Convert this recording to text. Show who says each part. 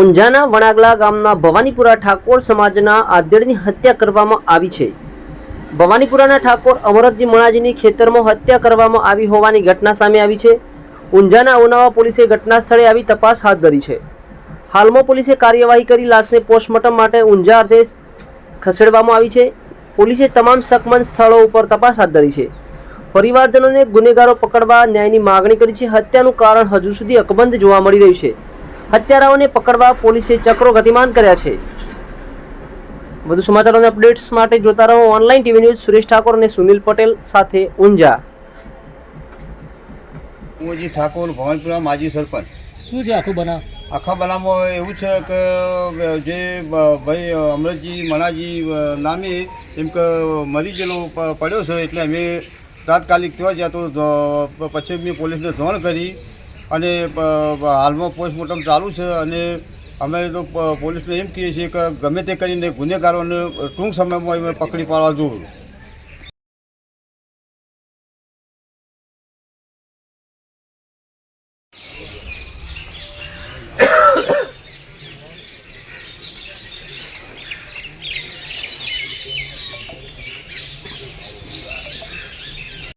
Speaker 1: ઊંઝાના વણાગલા ગામના ભવાનીપુરા ઠાકોર સમાજના આધેડની હત્યા કરવામાં આવી છે. ભવાનીપુરાના ઠાકોર અમરતજી મણાજીની ખેતરમાં હત્યા કરવામાં આવી હોવાની ઘટના સામે આવી છે. ઊંઝાના ઉનાવા પોલીસે ઘટના સ્થળે આવી તપાસ હાથ ધરી છે. હાલમાં પોલીસે કાર્યવાહી કરી લાશને પોસ્ટમોર્ટમ માટે ઊંઝા અર્ધે ખસેડવામાં આવી છે. પોલીસે તમામ શકમંદ સ્થળો ઉપર તપાસ હાથ ધરી છે. પરિવારજનોને ગુનેગારો પકડવા ન્યાયની માગણી કરી છે. હત્યાનું કારણ હજુ સુધી અકબંધ જોવા મળી રહ્યું છે. હત્યારાઓને પકડવા પોલીસે ચક્રો ગતિમાન કર્યા છે. વધુ અને અપડેટ્સ માટે જોતા રહો online TV news Suresh Thakor અને સુનિલ પટેલ સાથે ઊંઝા.
Speaker 2: હું ઠાકોર ભવનપુરા માજી સરપંચ.
Speaker 3: શું છે આખું બનાવ?
Speaker 2: આખા બનાવમાં એવું છે કે જે ભાઈ અમરતજી મણાજી નામે એમ કે મરી ગયેલો પડ્યો છે એટલે અમે તાત્કાલિક ત્યાં જ્યાં તો પછી મેં પોલીસને જાણ કરી અને હાલમાં પોસ્ટમોર્ટમ ચાલુ છે અને અમે તો પોલીસને એમ કહીએ છીએ કે ગમે તે કરીને ગુનેગારોને ટૂંક સમયમાં અમે પકડી પાડવા જોવું